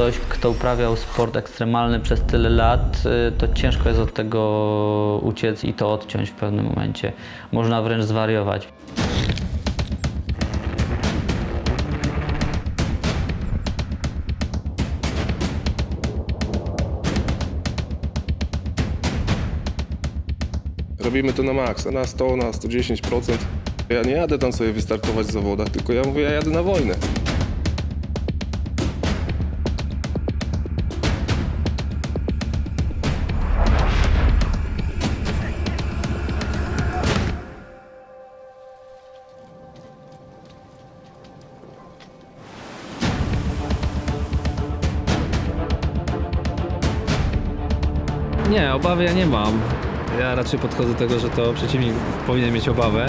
ktoś, kto uprawiał sport ekstremalny przez tyle lat, y, to ciężko jest od tego uciec i to odciąć w pewnym momencie. Można wręcz zwariować. Robimy to na maksa, na 100, na 110%. Ja nie jadę tam sobie wystartować w zawodach, tylko ja mówię, ja jadę na wojnę. Nie, obawy ja nie mam. Ja raczej podchodzę do tego, że to przeciwnik powinien mieć obawę.